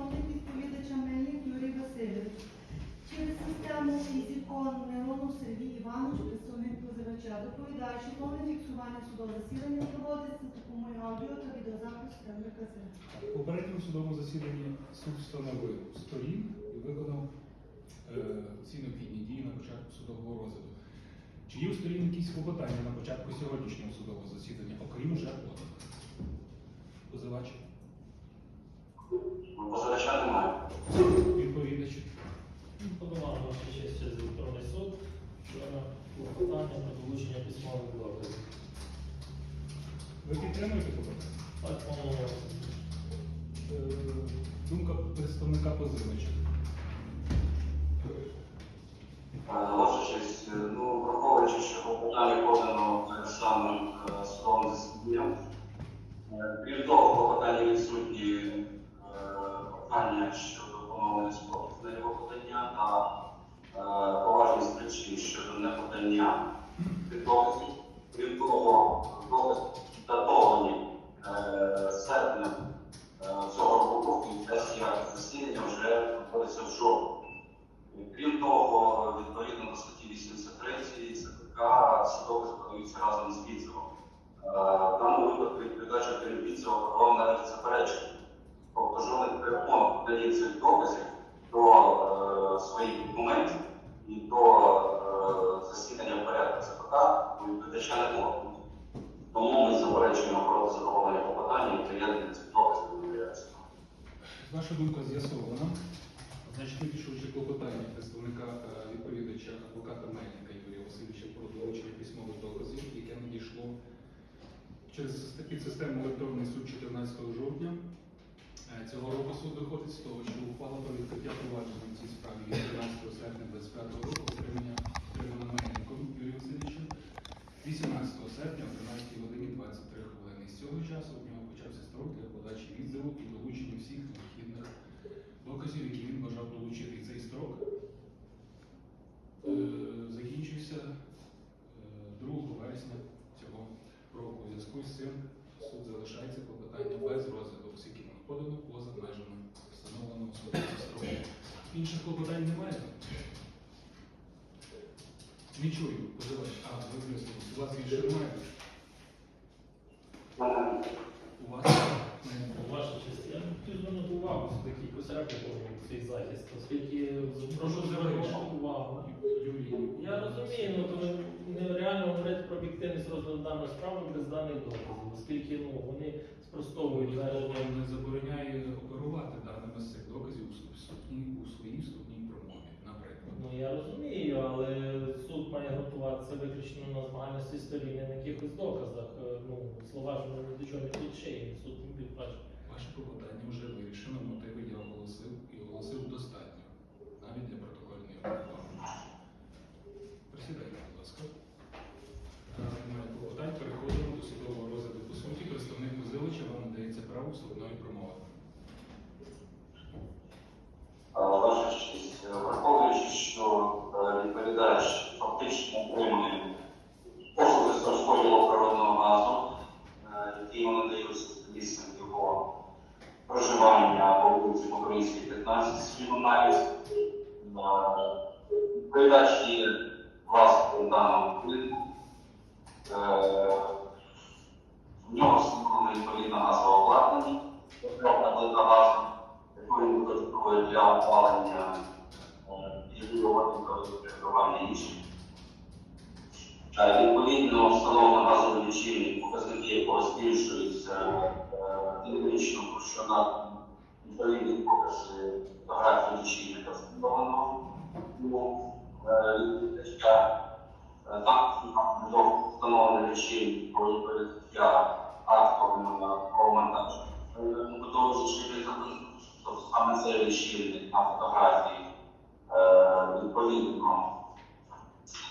представник відповідача Мельник Юрій Васильович. Через систему фізикон Миронов Сергій Іванович, представник позивача, доповідає, що повне фіксування судового засідання проводиться з допомогою аудіо та відеозапису Кремлика В попередньому судовому засіданні суд встановив сторін і виконав е, ці необхідні дії на початку судового розгляду. Чи є у сторін якісь клопотання на початку сьогоднішнього судового засідання, окрім вже поданих? Позивача немає. відповідач, Подавав ваша честь через електронний суд вчора клопотання про долучення письмових доказів. ви підтримуєте клопотання? Так, Е, Думка представника позивача. Причин щодо неподання доказів. Крім того, докази датовані е, серпня е, цього року, і сесія засідання вже знаходиться в жовтні. Крім того, відповідно до статті 83 ЦПК ці докази разом з відзивом. Думка з'ясована. Значить, вирішуючи клопотання представника е, відповідача адвоката Мельника Юрія Васильовича про долучення письмових доказів, яке надійшло через підсистему електронний суд 14 жовтня. Е, Цього року суд виходить з того, що ухвала про відкриття провадження в цій справі від 13 серпня 25 року отримання отримана Мельником Юрієм Васильовичем 18 серпня о 13 годині 23 хвилини. З цього часу в нього почався строк для подачі відзиву і долучення всіх необхідних доказів, які він бажав долучити. І цей строк е, закінчився е, 2 вересня цього року. У зв'язку з цим суд залишається клопотання без розгляду, оскільки воно подано поза межами встановленого судом строку. Інших клопотань немає? Не чую, позивач. А, ви висловились. У вас більше немає? У вас немає. ваша я хотів звернути увагу репліку в цей захист, оскільки прошу звернути увагу. Я розумію, ну то нереально говорити про об'єктивність розгляду даної справи без даних доказів, оскільки ну, вони спростовують Ніхто твердження. вам не забороняє оперувати даними з цих доказів у вступній у своїй вступній промові, наприклад. Ну я розумію, але суд має готуватися виключно на змагальності сторін, і на якихось доказах. Е, Ну, слова ж вони до чого не підшиє, суд не підбачить. Ваше попитання вже вирішено, мотиви я оголосив і оголосив достатньо, навіть для протокольної обговорення. Присідайте, будь ласка. Раз Немає переходимо до судового розгляду. По суті, представник Музилича вам надається право вступної промови. Ваша честь, е, враховуючи, що е, відповідач фактично отримує послуги з розподілу природного газу, е, які йому надаються місцем його проживання по вулиці Українській 15 свій аналіз. Відповідач є власником даного будинку. Е, В нього встановлено відповідно газове обладнання, плита газу якої використовує для опалення ізольованих приготування інших. Е, Відповідно, встановлено газовий лічильник, показники якого збільшуються е, динамічно, про що на відповідні покази фотографії лічильника встановлено е. Е, встановлений лічильник про відповідача актом про монтаж готовий зачинити тобто саме цей лічильник на фотографії е, відповідно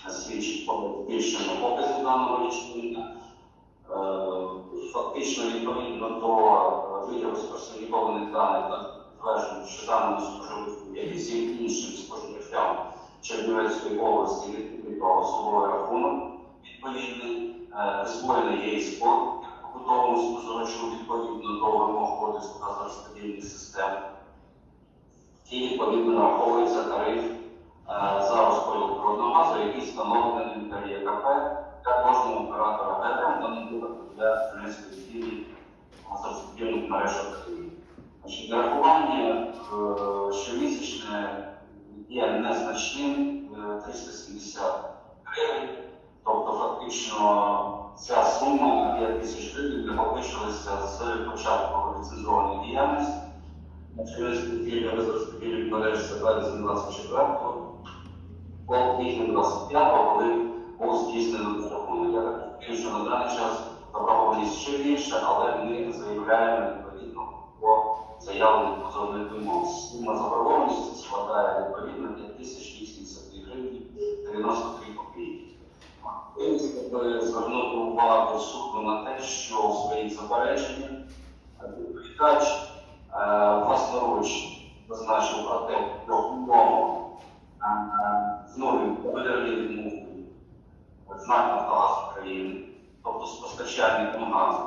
свідчить про збільшення показів даного лічильника. Е, Фактично, відповідно до е, виділу спостерігованих даних та підтверджено, що даному споживачу, як і всім іншим споживачам Чернівецької області відповідно особовий рахунок відповідний, е, присвоєний є і спорт побутовому споживачу відповідно до вимог кодексу газорозподільних систем. і відповідно нараховується тариф за встановлена територія КП та кожного оператора ВЕТРОМ наділити для низької цілі газорозподільних мереж України. Нарахування е, щомісячне є незначним е, 370 гривень, тобто фактично ця сума 5 тисяч гривень накопичилася з початку ліцензованої діяльності. Через неділю розподілюють мереж за 24 5 квітня 25-го, коли був здійснений закон. Я так розумію, що на даний час заборгованість ще більше, але ми заявляємо відповідно по заявлених позовних вимог. Сума заборгованості складає відповідно 5080 гривень 93 копійки. Звернути увагу суду на те, що у своїх запереченнях відповідач е, власноруч зазначив про те, що умови е, знову победили відмовку знак Нафтогаз України, тобто з постачальником газу,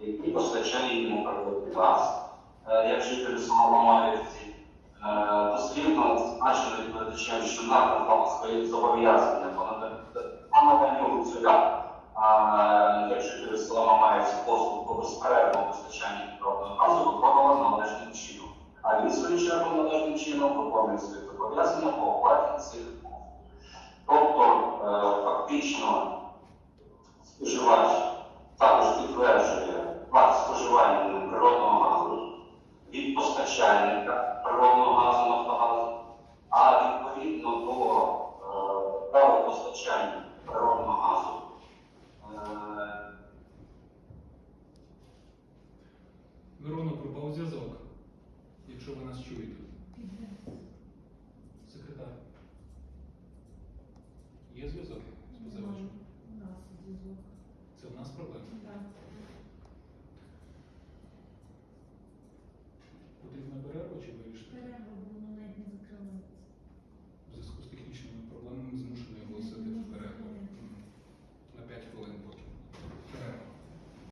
який постачає йому природний газ. Е, Як жителі села Мамаївці, е, дослідно зазначено відповідачем, що НАК Нафтогаз своїх зобов'язання наданню гуцуля, як жителі села Мамаївці, послуг по безперервному постачанню природного газу виконувала належним чином. А він, свою чергу, належним чином виконує свої зобов'язання по оплаті цих. Тобто, е, фактично, споживач також підтверджує факт споживання природного газу від постачальника природного газу Нафтогазу, а відповідно до е, правил постачання природного газу. е, Миронов пропав зв'язок, якщо ви нас чуєте.